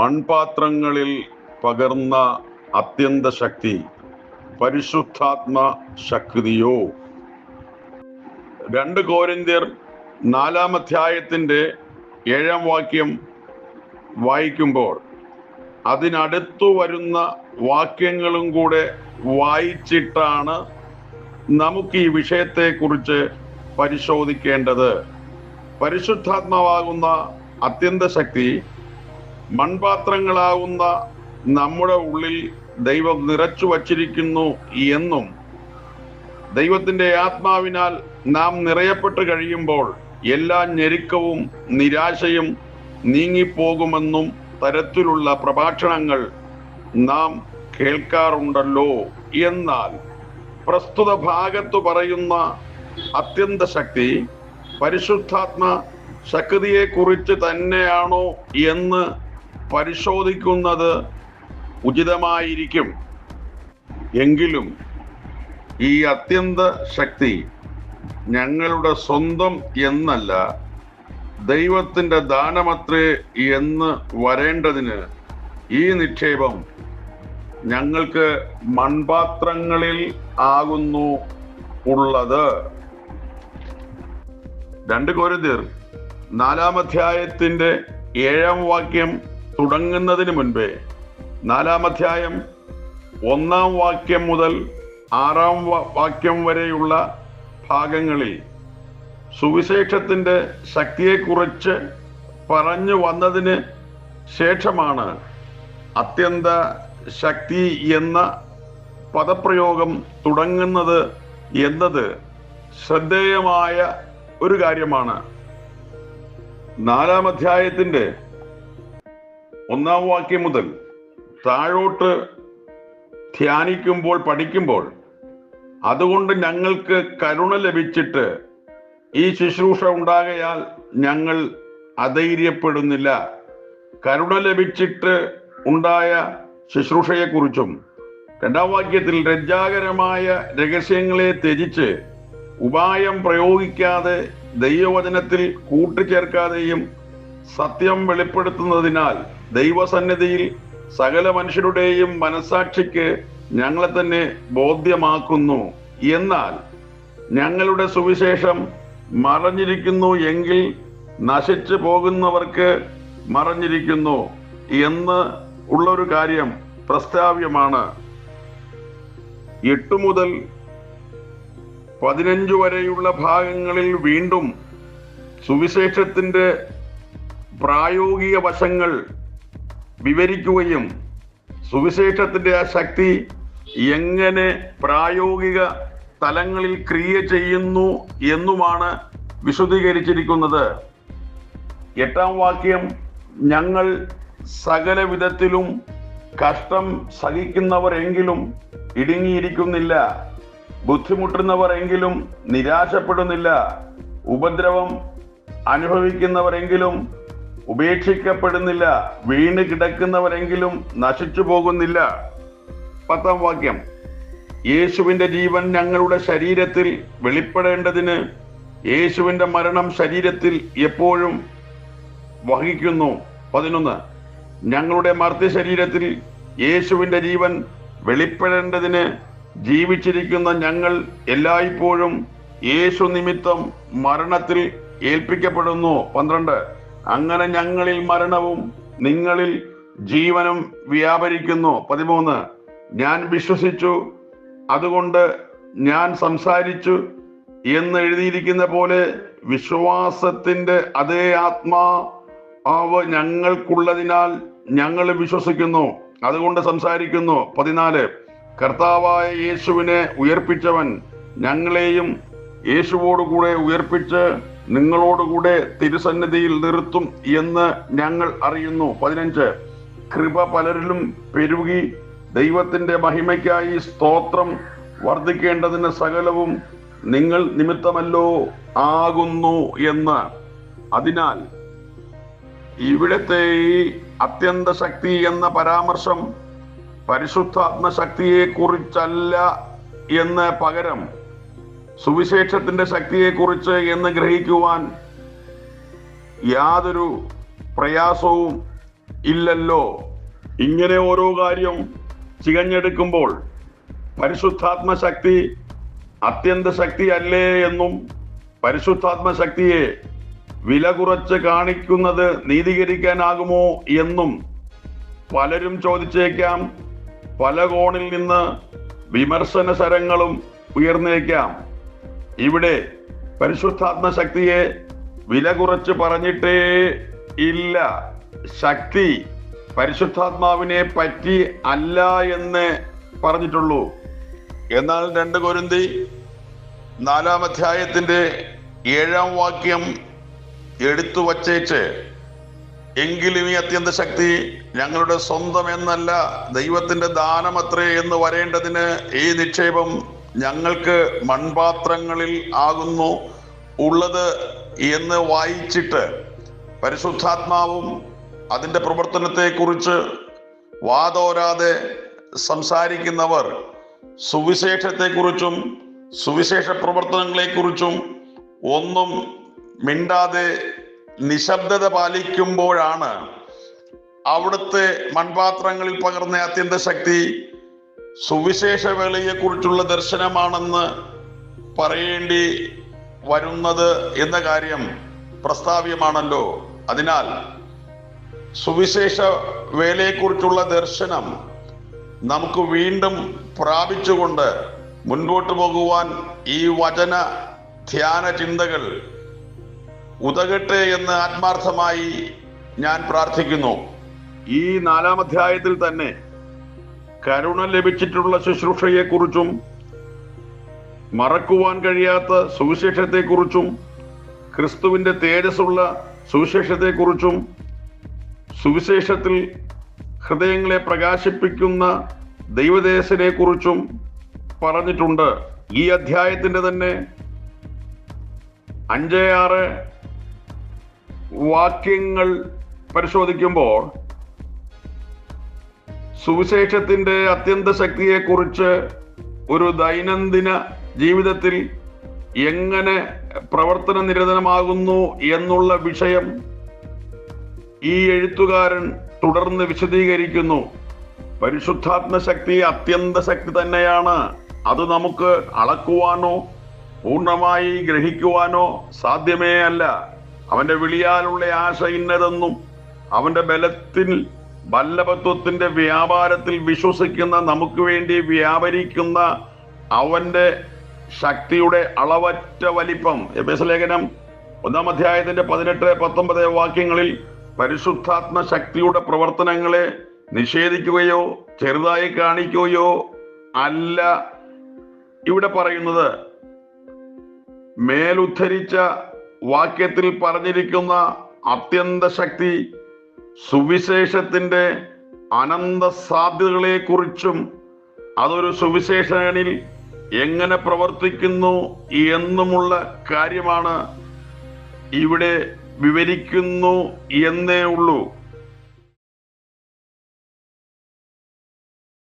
മൺപാത്രങ്ങളിൽ പകർന്ന അത്യന്ത ശക്തി പരിശുദ്ധാത്മ ശക്തിയോ? രണ്ട് കോരിന്ത്യർ നാലാം അധ്യായത്തിന്റെ ഏഴാം വാക്യം വായിക്കുമ്പോൾ അതിനടുത്തു വരുന്ന വാക്യങ്ങളും കൂടെ വായിച്ചിട്ടാണ് നമുക്ക് ഈ വിഷയത്തെക്കുറിച്ച് പരിശോധിക്കേണ്ടത്. പരിശുദ്ധാത്മാവാകുന്ന അത്യന്ത ശക്തി മൺപാത്രങ്ങളാകുന്ന നമ്മുടെ ഉള്ളിൽ ദൈവം നിറച്ചു വച്ചിരിക്കുന്നു എന്നും ദൈവത്തിന്റെ ആത്മാവിനാൽ നാം നിറയപ്പെട്ട് കഴിയുമ്പോൾ എല്ലാ ഞെരുക്കവും നിരാശയും നീങ്ങിപ്പോകുമെന്നും തരത്തിലുള്ള പ്രഭാഷണങ്ങൾ നാം കേൾക്കാറുണ്ടല്ലോ എന്നാൽ പ്രസ്തുത ഭാഗത്തു പറയുന്ന അത്യന്ത ശക്തി പരിശുദ്ധാത്മ ശക്തിയെ കുറിച്ച് തന്നെയാണോ എന്ന് പരിശോധിക്കുന്നത് ഉചിതമായിരിക്കും. എങ്കിലും ഈ അത്യന്ത ശക്തി ഞങ്ങളുടെ സ്വന്തം എന്നല്ല ദൈവത്തിന്റെ ദാനമത്രേ എന്ന് വരേണ്ടതിന് ഈ നിക്ഷേപം ഞങ്ങൾക്ക് മൺപാത്രങ്ങളിൽ ആകുന്നു ഉള്ളത്. രണ്ട് കോരിന്തിർ നാലാമധ്യായത്തിന്റെ ഏഴാം വാക്യം തുടങ്ങുന്നതിന് മുൻപേ നാലാം അധ്യായം ഒന്നാം വാക്യം മുതൽ ആറാം വാക്യം വരെയുള്ള ഭാഗങ്ങളിൽ സുവിശേഷത്തിന്റെ ശക്തിയെക്കുറിച്ച് പറഞ്ഞു വന്നതിന് ശേഷമാണ് അത്യന്ത ശക്തി എന്ന പദപ്രയോഗം തുടങ്ങുന്നത് എന്നത് ശ്രദ്ധേയമായ ഒരു കാര്യമാണ്. നാലാം അധ്യായത്തിന്റെ ഒന്നാം വാക്യം മുതൽ താഴോട്ട് ധ്യാനിക്കുമ്പോൾ പഠിക്കുമ്പോൾ അതുകൊണ്ട് ഞങ്ങൾക്ക് കരുണ ലഭിച്ചിട്ട് ഈ ശുശ്രൂഷ ഉണ്ടാകയാൽ ഞങ്ങൾ അധൈര്യപ്പെടുന്നില്ല. കരുണ ലഭിച്ചിട്ട് ഉണ്ടായ ശുശ്രൂഷയെക്കുറിച്ചും രണ്ടാം വാക്യത്തിൽ ലജ്ജാകരമായ രഹസ്യങ്ങളെ ത്യജിച്ച് ഉപായം പ്രയോഗിക്കാതെ ദൈവവചനത്തിൽ കൂട്ടിച്ചേർക്കാതെയും സത്യം വെളിപ്പെടുത്തുന്നതിനാൽ ദൈവസന്നിധിയിൽ സകല മനുഷ്യരുടെയും മനസാക്ഷിക്ക് ഞങ്ങളെ തന്നെ ബോധ്യമാക്കുന്നു. എന്നാൽ ഞങ്ങളുടെ സുവിശേഷം മറഞ്ഞിരിക്കുന്നു എങ്കിൽ നശിച്ചു പോകുന്നവർക്ക് മറഞ്ഞിരിക്കുന്നു എന്ന് ഉള്ളൊരു കാര്യം പ്രസ്താവ്യമാണ്. എട്ട് മുതൽ പതിനഞ്ച് വരെയുള്ള ഭാഗങ്ങളിൽ വീണ്ടും സുവിശേഷത്തിന്റെ പ്രായോഗിക വശങ്ങൾ വിവരിക്കുകയും സുവിശേഷത്തിന്റെ ആ ശക്തി എങ്ങനെ പ്രായോഗിക തലങ്ങളിൽ ക്രിയ ചെയ്യുന്നു എന്നുമാണ് വിശദീകരിച്ചിരിക്കുന്നത്. എട്ടാം വാക്യം ഞങ്ങൾ സകല വിധത്തിലും കഷ്ടം സഹിക്കുന്നവരെങ്കിലും ഇടുങ്ങിയിരിക്കുന്നില്ല. ബുദ്ധിമുട്ടുന്നവർ എങ്കിലും നിരാശപ്പെടുന്നില്ല. ഉപദ്രവം അനുഭവിക്കുന്നവരെങ്കിലും ഉപേക്ഷിക്കപ്പെടുന്നില്ല. വീണ് കിടക്കുന്നവരെങ്കിലും നശിച്ചു പോകുന്നില്ല. പത്താം വാക്യം. യേശുവിന്റെ ജീവൻ ഞങ്ങളുടെ ശരീരത്തിൽ വെളിപ്പെടേണ്ടതിന് യേശുവിന്റെ മരണം ശരീരത്തിൽ എപ്പോഴും വഹിക്കുന്നു. പതിനൊന്ന്. ഞങ്ങളുടെ മർത്യ ശരീരത്തിൽ യേശുവിന്റെ ജീവൻ വെളിപ്പെടേണ്ടതിന് ജീവിച്ചിരിക്കുന്ന ഞങ്ങൾ എല്ലായ്പ്പോഴും യേശു നിമിത്തം മരണത്തിൽ ഏൽപ്പിക്കപ്പെടുന്നു. പന്ത്രണ്ട്. അങ്ങനെ ഞങ്ങളിൽ മരണവും നിങ്ങളിൽ ജീവനും വ്യാപരിക്കുന്നു. പതിമൂന്ന് ഞാൻ വിശ്വസിച്ചു. അതുകൊണ്ട് ഞാൻ സംസാരിച്ചു എന്ന് എഴുതിയിരിക്കുന്ന പോലെ വിശ്വാസത്തിന്റെ അതേ ആത്മാവ് ഞങ്ങൾക്കുള്ളതിനാൽ ഞങ്ങൾ വിശ്വസിക്കുന്നു. അതുകൊണ്ട് സംസാരിക്കുന്നു. പതിനാല് കർത്താവായ യേശുവിനെ ഉയർപ്പിച്ചവൻ ഞങ്ങളെയും യേശുവോടുകൂടെ ഉയർപ്പിച്ച് നിങ്ങളോടുകൂടെ തിരുസന്നിധിയിൽ നിർത്തും എന്ന് ഞങ്ങൾ അറിയുന്നു. പതിനഞ്ച് കൃപ പലരിലും പെരുകി ദൈവത്തിന്റെ മഹിമയ്ക്കായി സ്തോത്രം വർദ്ധിക്കേണ്ടതിന് സകലവും നിങ്ങൾ നിമിത്തമല്ലോ ആകുന്നു എന്ന്. അതിനാൽ ഇവിടത്തെ ഈ അത്യന്ത ശക്തി എന്ന പരാമർശം പരിശുദ്ധാത്മ ശക്തിയെ കുറിച്ചല്ല എന്ന് പകരം സുവിശേഷത്തിന്റെ ശക്തിയെക്കുറിച്ച് എന്ന് ഗ്രഹിക്കുവാൻ യാതൊരു പ്രയാസവും ഇല്ലല്ലോ. ഇങ്ങനെ ഓരോ കാര്യം ചികഞ്ഞെടുക്കുമ്പോൾ പരിശുദ്ധാത്മ ശക്തി അത്യന്ത ശക്തി അല്ലേ എന്നും പരിശുദ്ധാത്മ ശക്തിയെ വില കുറച്ച് കാണിക്കുന്നത് നീതീകരിക്കാനാകുമോ എന്നും പലരും ചോദിച്ചേക്കാം. പല കോണിൽ നിന്ന് വിമർശന ശരങ്ങളും ഉയർന്നേക്കാം. ഇവിടെ പരിശുദ്ധാത്മ ശക്തിയെ വില കുറച്ച് പറഞ്ഞിട്ടേ ഇല്ല. ശക്തി പരിശുദ്ധാത്മാവിനെ പറ്റി അല്ല എന്ന് പറഞ്ഞിട്ടുള്ളൂ. എന്നാൽ രണ്ട് കൊരുന്തി നാലാം അധ്യായത്തിന്റെ ഏഴാം വാക്യം എടുത്തു വച്ചേച്ച് എങ്കിലും ഈ അത്യന്ത ശക്തി ഞങ്ങളുടെ സ്വന്തം എന്നല്ല ദൈവത്തിന്റെ ദാനമത്രേ എന്ന് വരേണ്ടതിന് ഈ നിക്ഷേപം ഞങ്ങൾക്ക് മൺപാത്രങ്ങളിൽ ആകുന്നു ഉള്ളത് എന്ന് വായിച്ചിട്ട് പരിശുദ്ധാത്മാവും അതിന്റെ പ്രവർത്തനത്തെക്കുറിച്ച് വാതോരാതെ സംസാരിക്കുന്നവർ സുവിശേഷത്തെക്കുറിച്ചും സുവിശേഷ പ്രവർത്തനങ്ങളെക്കുറിച്ചും ഒന്നും മിണ്ടാതെ നിശബ്ദത പാലിക്കുമ്പോഴാണ് അവിടുത്തെ മൺപാത്രങ്ങളിൽ പകർന്ന അത്യന്ത ശക്തി സുവിശേഷ വേളയെക്കുറിച്ചുള്ള ദർശനമാണെന്ന് പറയേണ്ടി വരുന്നത് എന്ന കാര്യം പ്രസ്താവ്യമാണല്ലോ. അതിനാൽ സുവിശേഷ വേലയെക്കുറിച്ചുള്ള ദർശനം നമുക്ക് വീണ്ടും പ്രാപിച്ചുകൊണ്ട് മുൻപോട്ട് പോകുവാൻ ഈ വചന ധ്യാന ചിന്തകൾ ഉതകട്ടെ എന്ന് ആത്മാർത്ഥമായി ഞാൻ പ്രാർത്ഥിക്കുന്നു. ഈ നാലാം അധ്യായത്തിൽ തന്നെ കരുണ ലഭിച്ചിട്ടുള്ള ശുശ്രൂഷയെക്കുറിച്ചും മറക്കുവാൻ കഴിയാത്ത സുവിശേഷത്തെക്കുറിച്ചും ക്രിസ്തുവിന്റെ തേജസ്സുള്ള സുവിശേഷത്തെക്കുറിച്ചും സുവിശേഷത്തിൽ ഹൃദയങ്ങളെ പ്രകാശിപ്പിക്കുന്ന ദൈവദേശനെ കുറിച്ചും പറഞ്ഞിട്ടുണ്ട്. ഈ അധ്യായത്തിന്റെ തന്നെ അഞ്ച് ആറ് വാക്യങ്ങൾ പരിശോധിക്കുമ്പോൾ സുവിശേഷത്തിന്റെ അത്യന്ത ശക്തിയെക്കുറിച്ച് ഒരു ദൈനംദിന ജീവിതത്തിൽ എങ്ങനെ പ്രവർത്തന നിരതനമാകുന്നു എന്നുള്ള വിഷയം ഈ എഴുത്തുകാരൻ തുടർന്ന് വിശദീകരിക്കുന്നു. പരിശുദ്ധാത്മ ശക്തി അത്യന്ത ശക്തി തന്നെയാണ്. അത് നമുക്ക് അളക്കുവാനോ പൂർണമായി ഗ്രഹിക്കുവാനോ സാധ്യമേ അല്ല അവന്റെ വിളിയാലുള്ള ആശ ഇന്നതെന്നും അവന്റെ ബലത്തിൽ വല്ലഭത്വത്തിന്റെ വ്യാപാരത്തിൽ വിശ്വസിക്കുന്ന നമുക്ക് വേണ്ടി വ്യാപരിക്കുന്ന അവന്റെ ശക്തിയുടെ അളവറ്റ വലിപ്പം. ലേഖനം ഒന്നാം അധ്യായത്തിന്റെ പതിനെട്ട് പത്തൊമ്പത് വാക്യങ്ങളിൽ പരിശുദ്ധാത്മ ശക്തിയുടെ പ്രവർത്തനങ്ങളെ നിഷേധിക്കുകയോ ചെറുതായി കാണിക്കുകയോ അല്ല. ഇവിടെ പറയുന്നത് മേലുദ്ധരിച്ച വാക്യത്തിൽ പറഞ്ഞിരിക്കുന്ന അത്യന്ത ശക്തി സുവിശേഷത്തിന്റെ അനന്ത സാധ്യതകളെക്കുറിച്ചും അതൊരു സുവിശേഷനിൽ എങ്ങനെ പ്രവർത്തിക്കുന്നു എന്നുമുള്ള കാര്യമാണ് ഇവിടെ വിവരിക്കുന്നു എന്നേ ഉള്ളൂ.